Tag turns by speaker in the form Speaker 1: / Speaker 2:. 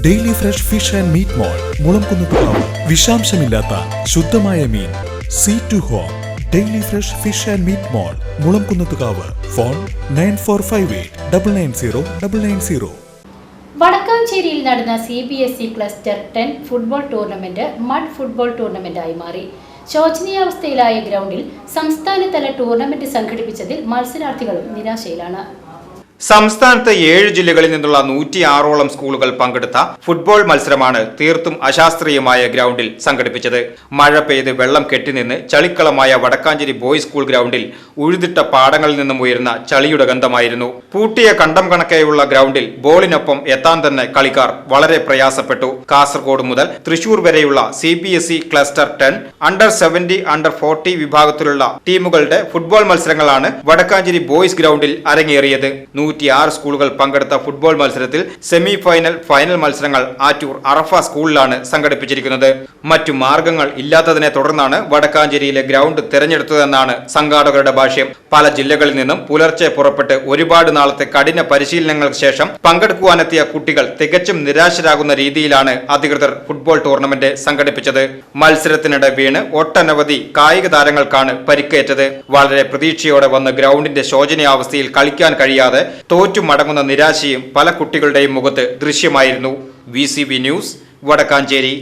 Speaker 1: Daily fresh fish and meat mall Mulamkunnathukavu. വിഷാംശമില്ലാത്ത ശുദ്ധമായ മീൻ. Sea to home daily fresh fish and meat mall Mulamkunnathukavu. Phone nine four five eight double nine zero double nine zero.
Speaker 2: വടക്കാഞ്ചേരിയിൽ നടന്ന C B S E cluster ten football tournament mud football ടൂർണമെന്റായി മാറി. ശോചനീയാവസ്ഥയിലായ ഗ്രൗണ്ടിൽ സംസ്ഥാനതല tournament സംഘടിപ്പിച്ചതിൽ മത്സരാർത്ഥികളും നിരാശയിലാണ്.
Speaker 3: സംസ്ഥാനത്ത് ഏഴ് ജില്ലകളിൽ നിന്നുള്ള നൂറ്റിയാറോളം സ്കൂളുകൾ പങ്കെടുത്ത ഫുട്ബോൾ മത്സരമാണ് തീർത്തും അശാസ്ത്രീയമായ ഗ്രൗണ്ടിൽ സംഘടിപ്പിച്ചത്. മഴ പെയ്ത് വെള്ളം കെട്ടിനിന്ന് ചളിക്കളമായ വടക്കാഞ്ചേരി ബോയ്സ് സ്കൂൾ ഗ്രൗണ്ടിൽ ഉഴുതിട്ട പാടങ്ങളിൽ നിന്നും ഉയരുന്ന ചളിയുടെ ഗന്ധമായിരുന്നു. പൂട്ടിയ കണ്ടം കണക്കെയുള്ള ഗ്രൗണ്ടിൽ ബോളിനൊപ്പം എത്താൻ തന്നെ കളിക്കാർ വളരെ പ്രയാസപ്പെട്ടു. കാസർഗോഡ് മുതൽ തൃശൂർ വരെയുള്ള C B S E cluster ten under seventy under forty വിഭാഗത്തിലുള്ള ടീമുകളുടെ ഫുട്ബോൾ മത്സരങ്ങളാണ് വടക്കാഞ്ചേരി ബോയ്സ് ഗ്രൗണ്ടിൽ അരങ്ങേറിയത്. നൂറ്റിയാറ് സ്കൂളുകൾ പങ്കെടുത്ത ഫുട്ബോൾ മത്സരത്തിൽ സെമി ഫൈനൽ ഫൈനൽ മത്സരങ്ങൾ ആറ്റൂർ അറഫ സ്കൂളിലാണ് സംഘടിപ്പിച്ചിരിക്കുന്നത്. മറ്റു മാർഗങ്ങൾ ഇല്ലാത്തതിനെ തുടർന്നാണ് വടക്കാഞ്ചേരിയിലെ ഗ്രൗണ്ട് തെരഞ്ഞെടുത്തതെന്നാണ് സംഘാടകരുടെ ഭാഷ്യം. പല ജില്ലകളിൽ നിന്നും പുലർച്ചെ പുറപ്പെട്ട് ഒരുപാട് നാളത്തെ കഠിന പരിശീലനങ്ങൾക്ക് ശേഷം പങ്കെടുക്കുവാനെത്തിയ കുട്ടികൾ തികച്ചും നിരാശരാകുന്ന രീതിയിലാണ് അധികൃതർ ഫുട്ബോൾ ടൂർണമെന്റ് സംഘടിപ്പിച്ചത്. മത്സരത്തിനിടെ വീണ് ഒട്ടനവധി കായിക താരങ്ങൾക്കാണ് പരിക്കേറ്റത്. വളരെ പ്രതീക്ഷയോടെ വന്ന് ഗ്രൗണ്ടിന്റെ ശോചനീയാവസ്ഥയിൽ കളിക്കാൻ കഴിയാതെ തോറ്റു മടങ്ങുന്ന നിരാശയും പല കുട്ടികളുടെയും മുഖത്ത് ദൃശ്യമായിരുന്നു. V news Vadakkanchery.